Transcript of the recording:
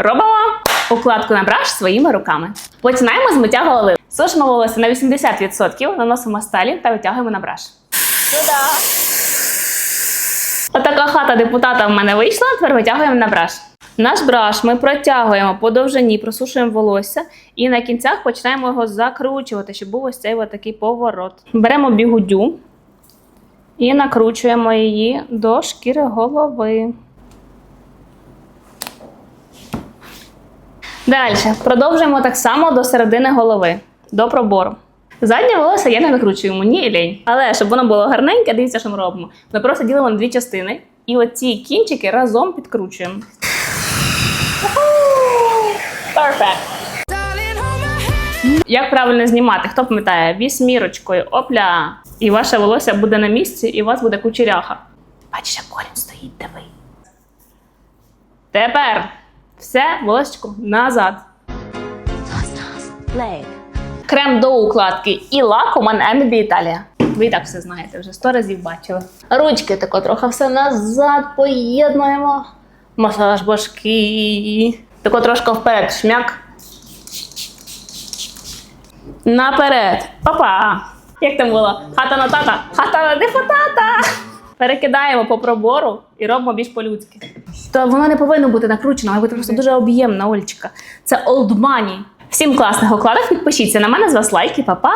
робимо укладку на браш своїми руками. Починаємо з миття голови. Сушимо волосся на 80%, наносимо стелі та витягуємо на браш. Отака хата депутата в мене вийшла, тепер витягуємо на браш. Наш браш ми протягуємо по довжині, просушуємо волосся і на кінцях починаємо його закручувати, щоб був ось цей такий поворот. Беремо бігудю і накручуємо її до шкіри голови. Далі продовжуємо так само до середини голови, до пробору. Заднє волосся я не накручую, мені лінь. Але щоб воно було гарненьке, дивіться, що ми робимо. Ми просто ділимо на дві частини і оці кінчики разом підкручуємо. Perfect. Як правильно знімати? Хто пам'ятає? Вісьмірочкою, опля. І ваше волосся буде на місці, і у вас буде кучеряха. Бачиш, як корінь стоїть, диви. Тепер все волосечко назад. Крем до укладки і лак у мене Емібі Італія. Ви і так все знаєте, вже сто разів бачили. Ручки тако трохи все назад поєднуємо. Масаж башки. Тако трошки вперед шмяк. Наперед. Папа. Як там було? Хата на тата, хата на депутата. Перекидаємо по пробору і робимо більш по-людськи. То воно не повинно бути накручено, вона бути просто дуже об'ємна Олечка. Це old money. Всім класних укладок. Підпишіться на мене з вас лайки, па-па!